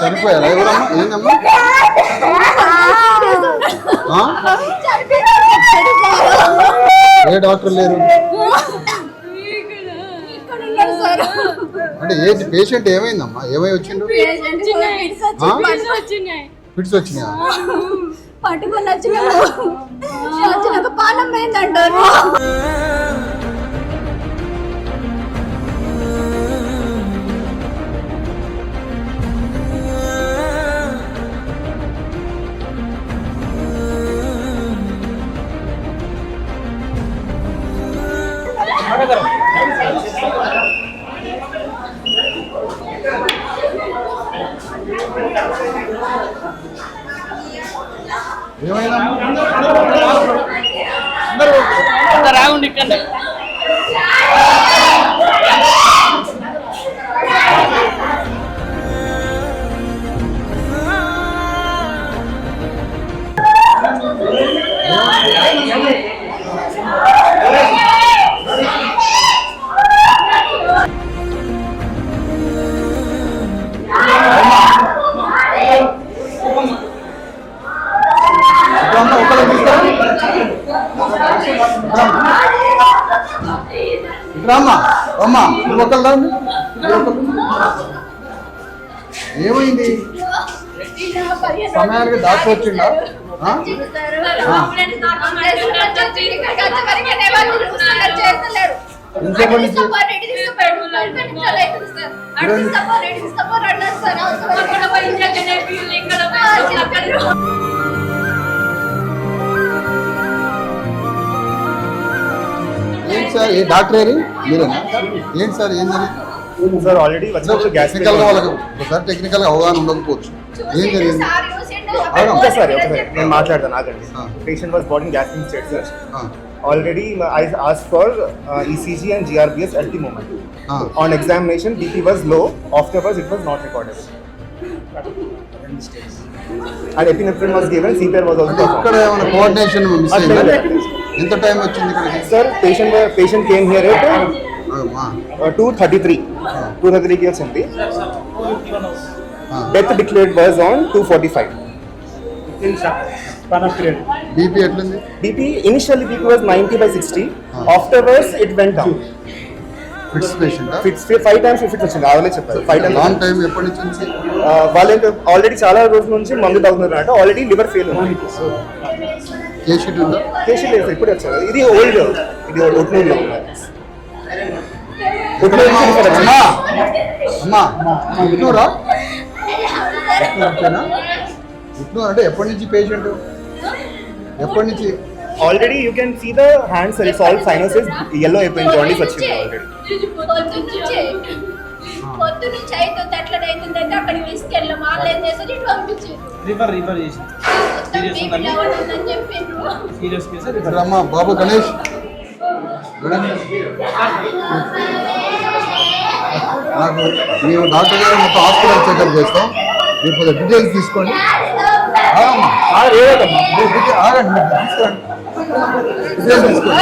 చనిపోయారా? ఎవరమ్మా ఏందమ్మా? ఆ? ఏ డాక్టర్ లేరు? అంటే ఏ పేషెంట్ ఏమైందమ్మా? ఏమై వచ్చిండు? ఫిట్స్ వచ్చినాయా? పట్టుకొని వచ్చినాక పానం పోయిందంటారు. రాగుండి ఇక్కడ. ఇప్పుడమ్మా ఇట్రామ్మా అమ్మా నువ్వు ఒకళ్ళు ఏమైంది? సమయానికి డాక్టర్ వచ్చిండా ఆ? ఏ డాక్టర్ ఏరి మీరేనా? ఏంటి సార్ ఏందని సార్ ఆల్రెడీ టెక్నికల్గా వాళ్ళకి ఒకసారి టెక్నికల్గా అవగాహన ఉండకపోవచ్చు. ఏం జరిగింది? ఒకసారి ఒకసారి. నేను మాట్లాడతాను ఆగండి. Patient was brought gasp state sir ah, already I ask for ECG and GRBS at the moment. On examination BP was low afterwards it was not recorded and epinephrine was given CPR was అంటే also ఇక్కడ ఏమైనా coordination miss అయిందా? ఎంత time వచ్చింది ఇక్కడికి? Sir patient patient came here at two thirty three two thirty త్రీకి వచ్చింది ఆ. Death declared was on two forty five BP ఎట్లుంది? Was 90 by 60. Ah. Afterwards it went down. Fits patient fits five times fits వచ్చింది ఆవిడే చెప్పారు. Five long times time ఎప్పటి నుంచి? వాళ్ళు ఆల్రెడీ చాలా రోజుల నుంచి మందు తాగుతున్నారు అంటే. ఆల్రెడీ లివర్ ఫెయిల్ ఉంది. షీట్ ఉందా కేసు లేదు ఇప్పుడు వచ్చారు. ఇది ఓల్డ్ ఇది నుంచి ఇక్కడ వచ్చింది. అమ్మా! అమ్మా! ఉట్నూరు అంటే ఎప్పటి నుంచి పేషెంట్ ఎప్పటి నుంచి? Already you can see the hands it's all sinuses yellow అయిపోయింది. జాండీస్ వచ్చింది ఆల్రెడీ పొద్దు నుంచి. అవుతుంది అట్లా అవుతుంది అంటే అక్కడికి తీసుకెళ్ళాం. వాళ్ళు ఏం ఇటు పంపించారు. రిఫర్ రిఫర్ చేసి. సీరియస్ కేసు బాబు గణేష్. గణేష్ నాకు మేము డాక్టర్ గారు మొత్తం హాస్పిటల్ చెకప్ చేస్తాం. మీరు కొద్దిగా డీటెయిల్స్ తీసుకోండి ఆగండి మీరు తీసుకురండి. డీటెయిల్స్ తీసుకోండి